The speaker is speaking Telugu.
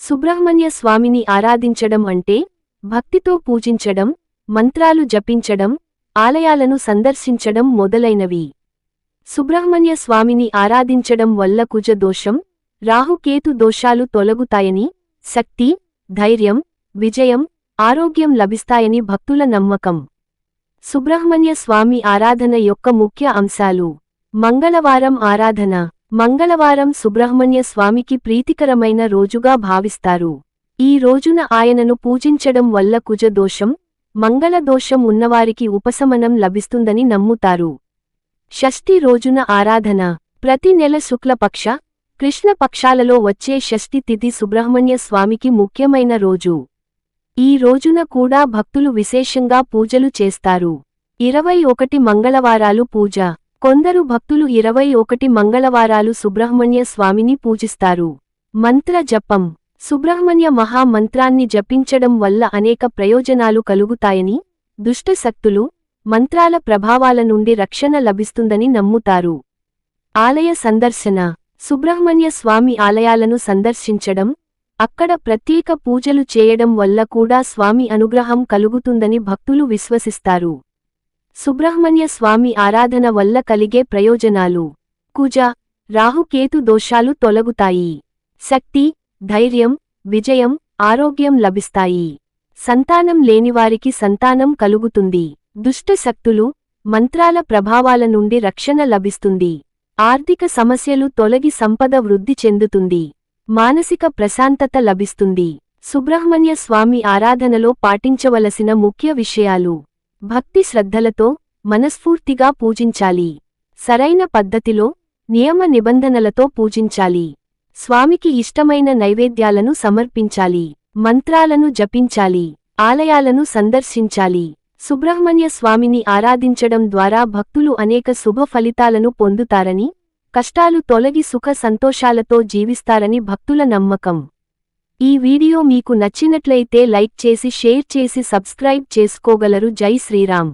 సుబ్రహ్మణ్య స్వామిని ఆరాధించడం అంటే భక్తితో పూజించడం మంత్రాలు జపించడం ఆలయాలను సందర్శించడం మొదలైనవి. సుబ్రహ్మణ్య స్వామిని ఆరాధించడం వల్ల కుజదోషం రాహుకేతు దోషాలు తొలగుతాయని శక్తి ధైర్యం విజయం ఆరోగ్యం లభిస్తాయని భక్తుల నమ్మకం. సుబ్రహ్మణ్య స్వామి ఆరాధన యొక్క ముఖ్య అంశాలు మంగళవారం ఆరాధన. మంగళవారం సుబ్రహ్మణ్య స్వామికి ప్రీతికరమైన రోజుగా భావిస్తారు. ఈ రోజున ఆయనను పూజించడం వల్ల కుజదోషం మంగళదోషం ఉన్నవారికి ఉపశమనం లభిస్తుందని నమ్ముతారు. షష్ఠి రోజున ఆరాధన. ప్రతి నెల శుక్లపక్ష కృష్ణపక్షాలలో వచ్చే షష్ఠి తిథి సుబ్రహ్మణ్య స్వామికి ముఖ్యమైన రోజు. ఈ రోజున కూడా భక్తులు విశేషంగా పూజలు చేస్తారు. ఇరవై ఒకటి మంగళవారాలు పూజ. కొందరు భక్తులు ఇరవై ఒకటి మంగళవారాలు సుబ్రహ్మణ్య స్వామిని పూజిస్తారు. మంత్ర జపం. సుబ్రహ్మణ్య మహామంత్రాన్ని జపించడం వల్ల అనేక ప్రయోజనాలు కలుగుతాయని దుష్టశక్తులు మంత్రాల ప్రభావాల నుండి రక్షణ లభిస్తుందని నమ్ముతారు. ఆలయ సందర్శన. సుబ్రహ్మణ్య స్వామి ఆలయాలను సందర్శించడం అక్కడ ప్రత్యేక పూజలు చేయడం వల్ల కూడా స్వామి అనుగ్రహం కలుగుతుందని భక్తులు విశ్వసిస్తారు. సుబ్రహ్మణ్య స్వామి ఆరాధన వల్ల కలిగే ప్రయోజనాలు. కుజ రాహుకేతు దోషాలు తొలగుతాయి. శక్తి ధైర్యం విజయం ఆరోగ్యం లభిస్తాయి. సంతానం లేనివారికి సంతానం కలుగుతుంది. దుష్ట శక్తులు మంత్రాల ప్రభావాల నుండి రక్షణ లభిస్తుంది. ఆర్థిక సమస్యలు తొలగి సంపద వృద్ధి చెందుతుంది. మానసిక ప్రశాంతత లభిస్తుంది. సుబ్రహ్మణ్య స్వామి ఆరాధనలో పాటించవలసిన ముఖ్య విషయాలు. భక్తి శ్రద్ధలతో మనస్ఫూర్తిగా పూజించాలి. సరైన పద్ధతిలో నియమ నిబంధనలతో పూజించాలి. స్వామికి ఇష్టమైన నైవేద్యాలను సమర్పించాలి. మంత్రాలను జపించాలి. ఆలయాలను సందర్శించాలి. సుబ్రహ్మణ్య స్వామిని ఆరాధించడం ద్వారా భక్తులు అనేక శుభ ఫలితాలను పొందుతారని కష్టాలు తొలగి సుఖ సంతోషాలతో జీవిస్తారని భక్తుల నమ్మకం. ఈ వీడియో మీకు నచ్చినట్లయితే లైక్ చేసి షేర్ చేసి సబ్స్క్రైబ్ చేసుకోగలరు. జై శ్రీరామ్.